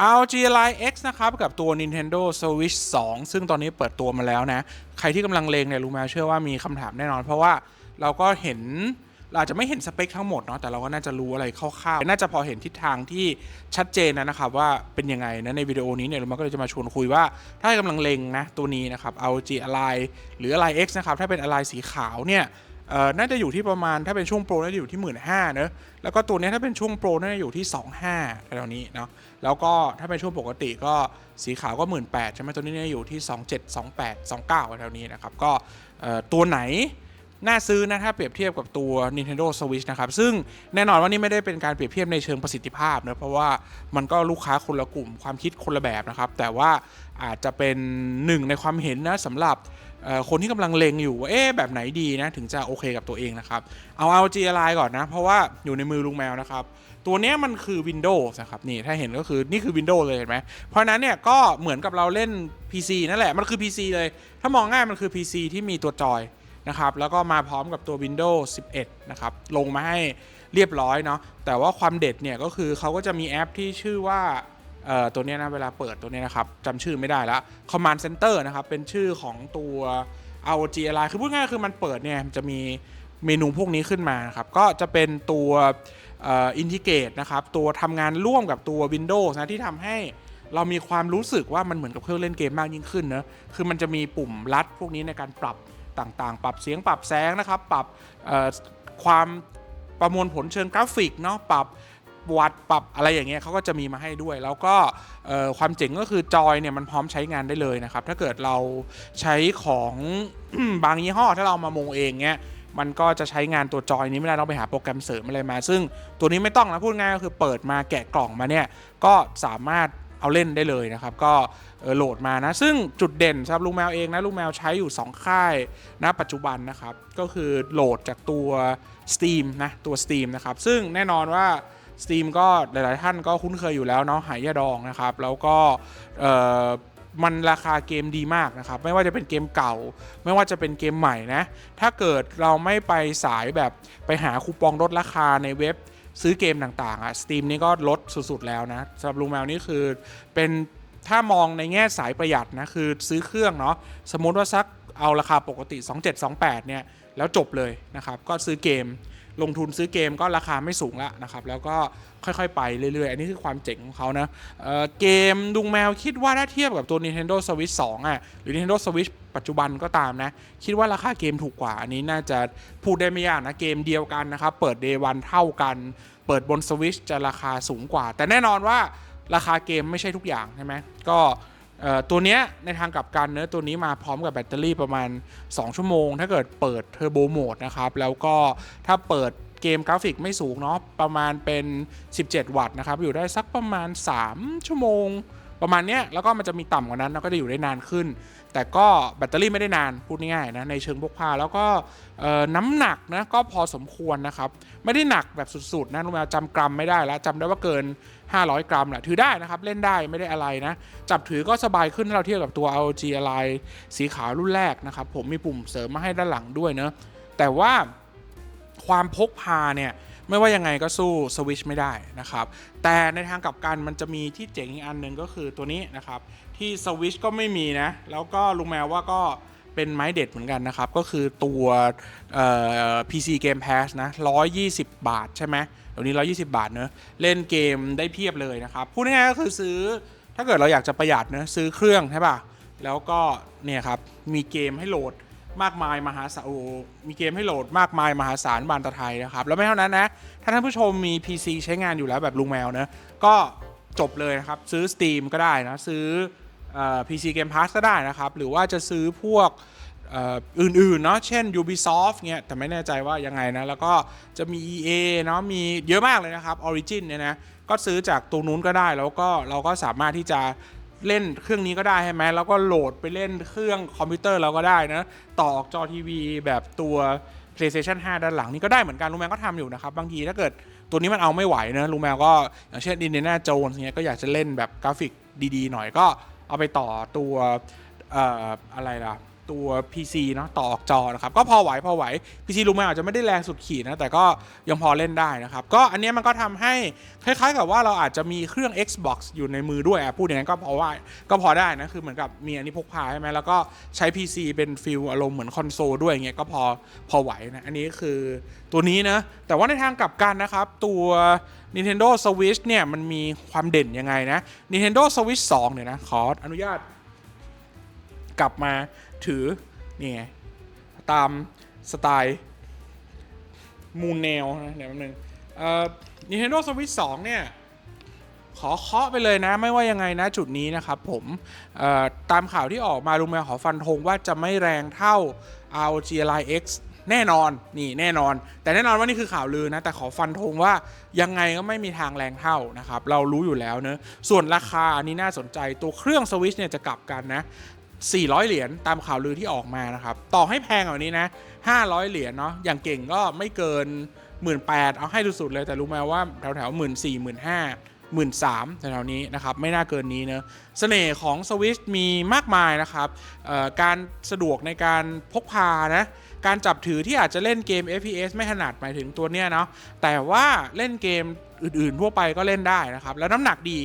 ROG Ally X นะครับ กับตัว Nintendo Switch 2 ซึ่งตอนนี้เปิดตัวมาแล้วนะ ใครที่กำลังเลงเนี่ยรู้ไหมเชื่อว่ามีคำถามแน่นอน เพราะว่าเราก็เห็นเราอาจจะไม่เห็นสเปคทั้งหมดเนาะแต่เราก็น่าจะรู้อะไรคร่าวๆน่าจะพอเห็นทิศทางที่ชัดเจนนะนะครับว่าเป็นยังไงนะในวิดีโอนี้เนี่ยเราก็เลยจะมาชวนคุยว่าถ้ากำลังเลงนะตัวนี้นะครับ ROG Ally หรือ Ally X นะครับถ้าเป็น Ally สีขาวเนี่ย น่าจะอยู่ที่ประมาณถ้าเป็นช่วงโปรน่าจะอยู่ที่ 1 5ื่นเนอะแล้วก็ตัวนี้ถ้าเป็นช่วงโปรน่าจะอยู่ที่ 2 5แถวๆนี้เนาะแล้วก็ถ้าเป็นช่วงปกติก็สีขาวก็ 1 8ื่นใช่ไหมตัวนี้เนี่ยอยู่ที่ 27 28 29แถวๆนี้นะครับก็ตัวไหนน่าซื้อนะถ้าเปรียบเทียบกับตัว Nintendo Switch นะครับ ซึ่งแน่นอนว่านี่ไม่ได้เป็นการเปรียบเทียบในเชิงประสิทธิภาพนะเพราะว่ามันก็ลูกค้าคนละกลุ่มความคิดคนละแบบนะครับ แต่ว่าอาจจะเป็นหนึ่งในความเห็นนะสำหรับ คนที่กำลังเลงอยู่ว่าเอ๊ะแบบไหนดีนะถึงจะโอเคกับตัวเองนะครับ เอา ROG Ally ก่อนนะ เพราะว่าอยู่ในมือลุงแมวนะครับ ตัวนี้มันคือ Windows นะครับนี่ถ้าเห็นก็คือนี่คือ Windows เลยเห็นไหมเพราะนั้นเนี่ยก็เหมือนกับเราเล่น PC นั่นแหละมันคือ PC เลย ถ้ามองง่ายมันคือ PC ที่มีตัวจอยนะครับแล้วก็มาพร้อมกับตัว Windows 11 นะครับลงมาให้เรียบร้อยเนาะแต่ว่าความเด็ดเนี่ยก็คือเขาก็จะมีแอปที่ชื่อว่า ตัวนี้นะเวลาเปิดตัวนี้นะครับจำชื่อไม่ได้ละ Command Center นะครับ เป็นชื่อของตัว ROG Ally คือพูดง่ายๆคือมันเปิดเนี่ยจะมีเมนูพวกนี้ขึ้นมาครับ ก็จะเป็นตัวอินทิเกตนะครับ ตัวทำงานร่วมกับตัว Windows นะที่ทำให้เรามีความรู้สึกว่ามันเหมือนกับเครื่องเล่นเกมมากยิ่งขึ้นนะคือมันจะมีปุ่มลัดพวกนี้ในการปรับต่างๆ ปรับเสียงปรับแสงนะครับ ปรับความประมวลผลเชิงกราฟิกเนาะปรับ วัดปรับอะไรอย่างเงี้ยเขาก็จะมีมาให้ด้วย แล้วก็ความเจ๋งก็คือจอยเนี่ยมันพร้อมใช้งานได้เลยนะครับ ถ้าเกิดเราใช้ของบางยี่ห้อถ้าเรามามงเองเงี้ยมันก็จะใช้งานตัวจอยนี้ไม่ได้ต้องไปหาโปรแกรมเสริมอะไรมา ซึ่งตัวนี้ไม่ต้องนะพูดง่ายก็คือเปิดมาแกะกล่องมาเนี่ยก็สามารถเอาเล่นได้เลยนะครับ ก็โหลดมานะ ซึ่งจุดเด่นสำหรับลูกแมวเองนะลูกแมวใช้อยู่ 2 ค่ายณปัจจุบันนะครับ ก็คือโหลดจากตัว Steam นะตัว Steam นะครับ ซึ่งแน่นอนว่า Steam ก็หลาย ๆ ท่านก็คุ้นเคยอยู่แล้วเนาะหายาดองนะครับ แล้วก็มันราคาเกมดีมากนะครับ ไม่ว่าจะเป็นเกมเก่า ไม่ว่าจะเป็นเกมใหม่นะ ถ้าเกิดเราไม่ไปสายแบบไปหาคูปองลดราคาในเว็บซื้อเกมต่าง ๆ อะ Steam นี่ก็ลดสุด ๆ แล้วนะสำหรับลุงแมวนี่คือเป็นถ้ามองในแง่สายประหยัดนะ คือซื้อเครื่องเนาะสมมติว่าสักเอาราคาปกติ 2728 เนี่ย แล้วจบเลยนะครับ ก็ซื้อเกม ลงทุนซื้อเกมก็ราคาไม่สูงละนะครับ แล้วก็ค่อยๆ ไปเรื่อยๆ อันนี้คือความเจ๋งของเขานะเเกมดุงแมวคิดว่าถ้าเทียบกับตัว Nintendo Switch 2อะหรือ Nintendo Switch ปัจจุบันก็ตามนะ คิดว่าราคาเกมถูกกว่า อันนี้น่าจะพูดได้ไม่ยากนะเกมเดียวกันนะครับ เปิด Day 1เท่ากัน เปิดบน Switch จะราคาสูงกว่า แต่แน่นอนว่าราคาเกมไม่ใช่ทุกอย่างใช่ไหมก็ ตัวเนี้ยในทางกลับกันเนื้อตัวนี้มาพร้อมกับแบตเตอรี่ประมาณ 2 ชั่วโมง ถ้าเกิดเปิดเทอร์โบโหมดนะครับ แล้วก็ถ้าเปิดเกมกราฟิกไม่สูงเนาะประมาณเป็น 17 วัตต์นะครับ อยู่ได้สักประมาณ 3 ชั่วโมง ประมาณเนี้ยแล้วก็มันจะมีต่ำกว่านั้นแล้วก็จะอยู่ได้นานขึ้น แต่ก็แบตเตอรี่ไม่ได้นานพูดง่ายๆนะในเชิงพกพาแล้วก็น้ำหนักนะก็พอสมควรนะครับ ไม่ได้หนักแบบสุดๆนะลุงแมวจำกรัมไม่ได้แล้วจำได้ว่าเกิน 500 กรัมแหละถือได้นะครับเล่นได้ไม่ได้อะไรนะ จับถือก็สบายขึ้นถ้าเราเทียบกับตัว ROG Ally สีขาวรุ่นแรกนะครับผมมีปุ่มเสริมมาให้ด้านหลังด้วยเนอะแต่ว่าความพกพาเนี่ย ไม่ว่ายังไงก็สู้สวิชไม่ได้นะครับ แต่ในทางกลับกันมันจะมีที่เจ๋งอีกอันหนึ่งก็คือตัวนี้นะครับ ที่สวิชก็ไม่มีนะ แล้วก็ลุงแมวว่าก็เป็นไม้เด็ดเหมือนกันนะครับ ก็คือตัวเอ่อ PC Game Pass นะ 120 บาทใช่ไหมเดี๋ยวนี้ 120 บาทเนอะเล่นเกมได้เพียบเลยนะครับ พูดง่ายๆก็คือซื้อถ้าเกิดเราอยากจะประหยัดเนอะซื้อเครื่องใช่ป่ะ แล้วก็เนี่ยครับมีเกมให้โหลด มากมายมหาศาลมีเกมให้โหลดมากมายมหาศาลบานตะไทยนะครับ แล้วไม่เท่านั้นนะ ถ้าท่านผู้ชมมี PC ใช้งานอยู่แล้วแบบลุงแมวเนะ ก็จบเลยนะครับ ซื้อ Steam ก็ได้นะ ซื้ออ PC Game Pass ก็ได้นะครับ หรือว่าจะซื้อพวกอื่นๆเนาะเช่น Ubisoft เนี่ยแต่ไม่แน่ใจว่ายังไงนะ แล้วก็จะมี EA เนาะมีเยอะมากเลยนะครับ Origin เนี่ยนะ ก็ซื้อจากตรงนู้นก็ได้แล้วก็เราก็สามารถที่จะ เล่นเครื่องนี้ก็ได้ใช่ไหมแล้วก็โหลดไปเล่นเครื่องคอมพิวเตอร์เราก็ได้นะ ต่อออกจอทีวีแบบตัว PlayStation 5 ด้านหลังนี่ก็ได้เหมือนกันลุงแมวก็ทำอยู่นะครับ บางทีถ้าเกิดตัวนี้มันเอาไม่ไหวนะลุงแมวก็อย่างเช่นดีเนน่าโจนทีเงี้ยก็อยากจะเล่นแบบกราฟิกดีๆ หน่อยก็เอาไปต่อตัวอออะไรล่ะ ตัว PC เนาะต่อออกจอนะครับก็พอไหวพอไหว PC ลูมาอาจจะไม่ได้แรงสุดขีดนะแต่ก็ยังพอเล่นได้นะครับก็อันนี้มันก็ทำให้คล้ายๆ กับว่าเราอาจจะมีเครื่อง Xbox อยู่ในมือด้วยพูดอย่างนั้นก็พอว่าก็พอได้นะคือเหมือนกับมีอันนี้พกพาใช่ไหมแล้วก็ใช้ PC เป็นฟิลอารมณ์เหมือนคอนโซลด้วยอย่างเงี้ยก็พอพอไหวนะอันนี้คือตัวนี้นะแต่ว่าในทางกลับกันนะครับตัว Nintendo Switch เนี่ยมันมีความเด่นยังไงนะ Nintendo Switch 2 เนี่ยนะขออนุญาตกลับมา ถือนี่ไงตามสไตล์มูนแนวนะเดี๋ยวแป๊บนึงเอ่อ Nintendo Switch 2 เนี่ย ขอเคาะไปเลยนะ ไม่ว่ายังไงนะจุดนี้นะครับผมเอ่อตามข่าวที่ออกมาลุงแมวขอฟันธงว่าจะไม่แรงเท่า ROG Ally X แน่นอนนี่แน่นอน แต่แน่นอนว่านี่คือข่าวลือนะ แต่ขอฟันธงว่ายังไงก็ไม่มีทางแรงเท่านะครับ เรารู้อยู่แล้วเนะส่วนราคาอันนี้น่าสนใจตัวเครื่องสวิชเนี่ยจะกลับกันนะ 400 เหรียญตามข่าวลือที่ออกมานะครับ ต่อให้แพงกว่านี้นะ 500 เหรียญเนาะอย่างเก่งก็ไม่เกิน 1 8 0 0 0เอาให้สุดๆเลยแต่รู้ไหมว่าแถวแถวๆ1 4 0 0 0 1 5 0 0 0 1 3แถวๆนี้นะครับ ไม่น่าเกินนี้เนะเสน่ห์ของ Switch มีมากมายนะครับการสะดวกในการพกพานะ การจับถือที่อาจจะเล่นเกม FPS ไม่ถนัดหมายถึงตัวเนี้ยเนาะแต่ว่าเล่นเกมอื่นๆทั่วไปก็เล่นได้นะครับ แล้วน้ำหนักดี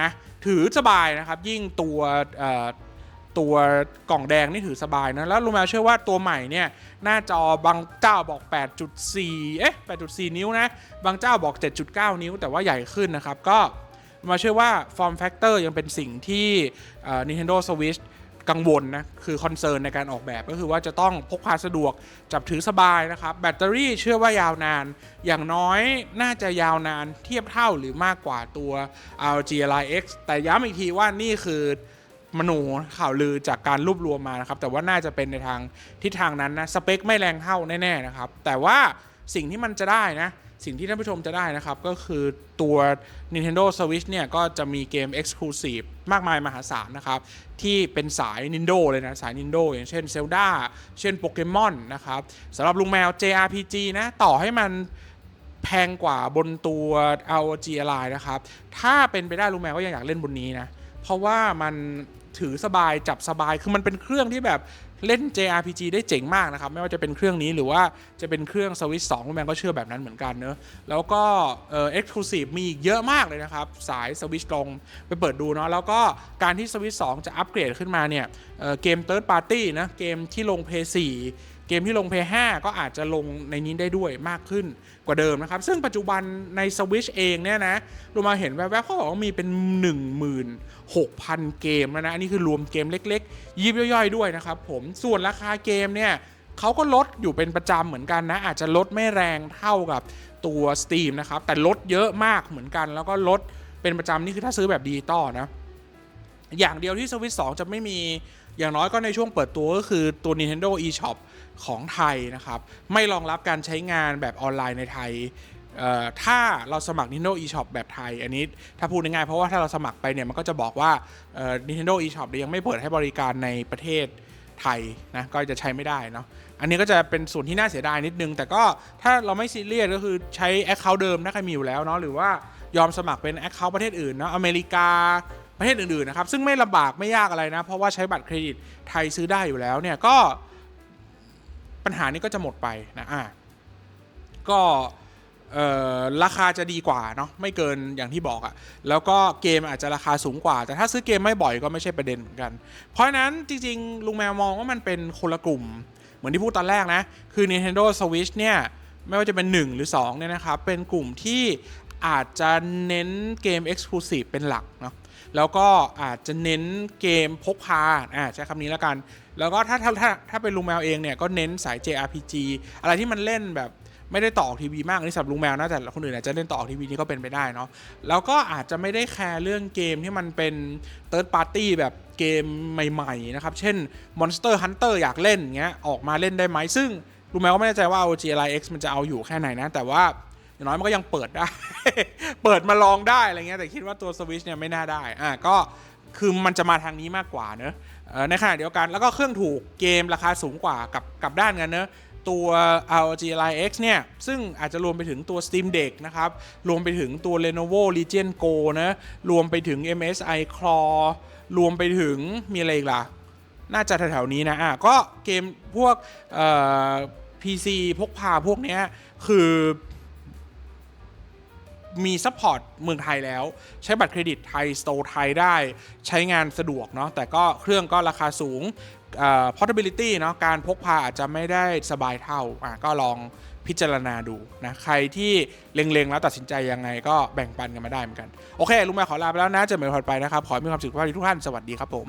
นะถือสบายนะครับ ยิ่งตัว ตัวกล่องแดงนี่ถือสบายนะ แล้วลุงแมวเชื่อว่าตัวใหม่เนี่ย หน้าจอบางเจ้าบอก 8.4 เอ๊ะ 8.4 นิ้วนะ บางเจ้าบอก 7.9 นิ้ว แต่ว่าใหญ่ขึ้นนะครับ ก็ลุงแมวเชื่อว่า form factor ยังเป็นสิ่งที่ Nintendo Switch กังวลนะ คือคอนเซิร์นในการออกแบบก็คือว่าจะต้องพกพาสะดวกจับถือสบายนะครับ แบตเตอรี่เชื่อว่ายาวนาน อย่างน้อยน่าจะยาวนานเทียบเท่าหรือมากกว่าตัว ROG Ally X แต่ย้ำอีกทีว่านี่คือ มโนข่าวลือจากการรวบรวมมานะครับแต่ว่าน่าจะเป็นในทางทิศทางนั้นนะสเปคไม่แรงเท่าแน่ๆนะครับแต่ว่าสิ่งที่มันจะได้นะสิ่งที่ท่านผู้ชมจะได้นะครับ ก็คือตัว Nintendo Switch เนี่ย ก็จะมีเกม Exclusive มากมายมหาศาลนะครับ ที่เป็นสาย Nintendo เลยนะ สาย Nintendo อย่างเช่น Zelda เช่น Pokemon นะครับสำหรับลุงแมว JRPG นะ ต่อให้มันแพงกว่าบนตัว ROG Ally นะครับ ถ้าเป็นไปได้ลุงแมวก็ยังอยากเล่นบนนี้นะ เพราะว่ามัน ถือสบายจับสบาย คือมันเป็นเครื่องที่แบบเล่น JRPG ได้เจ๋งมากนะครับ ไม่ว่าจะเป็นเครื่องนี้หรือว่าจะเป็นเครื่อง Switch 2ลุงแมนก็เชื่อแบบนั้นเหมือนกันเนอะแล้วก็เอ่อ Exclusive มีเยอะมากเลยนะครับ สาย Switch ลงไปเปิดดูเนาะแล้วก็การที่ Switch 2 จะอัปเกรดขึ้นมาเนี่ยเอ่อเกม Third Party นะเกมที่ลง Play 4 เกมที่ลง Play 5ก็อาจจะลงในนี้ได้ด้วยมากขึ้นกว่าเดิมนะครับ ซึ่งปัจจุบันใน Switch เองเนี่ยนะเรามาเห็นแวบๆเขาบอกว่ามีเป็น 16,000 เกมแล้วนะ อันนี้คือรวมเกมเล็กๆ ยิบย่อยๆ ด้วยนะครับผมส่วนราคาเกมเนี่ยเขาก็ลดอยู่เป็นประจำเหมือนกันนะ อาจจะลดไม่แรงเท่ากับตัว Steam นะครับ แต่ลดเยอะมากเหมือนกัน แล้วก็ลดเป็นประจำนี่คือถ้าซื้อแบบดิจิตอลนะ อย่างเดียวที่ Switch 2 จะไม่มี อย่างน้อยก็ในช่วงเปิดตัวก็คือตัว Nintendo eShop ของไทยนะครับ ไม่รองรับการใช้งานแบบออนไลน์ในไทยถ้าเราสมัคร Nintendo eShop แบบไทย อันนี้ถ้าพูดง่ายๆเพราะว่าถ้าเราสมัครไปเนี่ยมันก็จะบอกว่า Nintendo eShop นี่ยยังไม่เปิดให้บริการในประเทศไทยนะก็จะใช้ไม่ได้เนาะอันนี้ก็จะเป็นส่วนที่น่าเสียดายนิดนึง แต่ก็ถ้าเราไม่ซีเรียสก็คือใช้ Account เดิมนะใครมีอยู่แล้วเนาะหรือว่ายอมสมัครเป็น Account ประเทศอื่นเนาะอเมริกา ประเทศอื่นๆนะครับ ซึ่งไม่ลำบากไม่ยากอะไรนะ เพราะว่าใช้บัตรเครดิตไทยซื้อได้อยู่แล้วเนี่ยก็ปัญหานี้ก็จะหมดไปนะอะก็ราคาจะดีกว่าเนาะไม่เกินอย่างที่บอกอะ่ะแล้วก็เกมอาจจะราคาสูงกว่า แต่ถ้าซื้อเกมไม่บ่อยก็ไม่ใช่ประเด็นเหมือนกัน เพราะฉะนั้นจริงๆ ลุงแมวมองว่ามันเป็นคนละกลุ่ม เหมือนที่พูดตอนแรกนะ คือ Nintendo Switch เนี่ยไม่ว่าจะเป็น 1 หรือ2เนี่ยนะครับเป็นกลุ่มที่อาจจะเน้นเกม Exclusive เป็นหลักเนาะ แล้วก็อาจจะเน้นเกมพกพาอ่าใช้คำนี้แล้วกัน แล้วก็ถ้าถ้าถ้าถ้าเป็นลุงแมวเองเนี่ยก็เน้นสาย JRPG อะไรที่มันเล่นแบบไม่ได้ต่อออกทีวีมากนี่สำหรับลุงแมวนะแต่คนอื่นอาจจะเล่นต่อออกทีวีนี่ก็เป็นไปได้เนาะแล้วก็อาจจะไม่ได้แคร์เรื่องเกมที่มันเป็น Third Party แบบเกมใหม่ๆนะครับ เช่น Monster Hunter อยากเล่นเงี้ยออกมาเล่นได้ไหมซึ่งลุงแมวก็ไม่แน่ใจว่า OGLX มันจะเอาอยู่แค่ไหนนะ แต่ว่า อย่างน้อยมันก็ยังเปิดได้ เปิดมาลองได้อะไรเงี้ยแต่คิดว่าตัว Switch เนี่ยไม่น่าได้อะก็คือมันจะมาทางนี้มากกว่าเนอะในขณะเดียวกันแล้วก็เครื่องถูกเกมราคาสูงกว่ากับกับด้านกันเนอะตัว ROG Ally X เนี่ย ซึ่งอาจจะรวมไปถึงตัว Steam Deck นะครับ รวมไปถึงตัว Lenovo Legion Go นะ รวมไปถึง MSI Claw รวมไปถึงมีอะไรอีกล่ะ น่าจะแถวๆนี้นะ อะ ก็เกมพวกเอ่อ PC พกพาพวกเนี้ย คือ มีซัพพอร์ตเมืองไทยแล้ว ใช้บัตรเครดิตไทยสโตร์ไทยได้ใช้งานสะดวกเนาะแต่ก็เครื่องก็ราคาสูงเอ่อ portability เนาะการพกพาอาจจะไม่ได้สบายเท่าอะก็ลองพิจารณาดูนะใครที่เล็งๆ แล้วตัดสินใจยังไงก็แบ่งปันกันมาได้เหมือนกัน โอเคลุงแม่ขอลาไปแล้วนะเจอกันใหม่พอดไปนะครับ ขอให้มีความสุขภาพดีทุกท่าน สวัสดีครับผม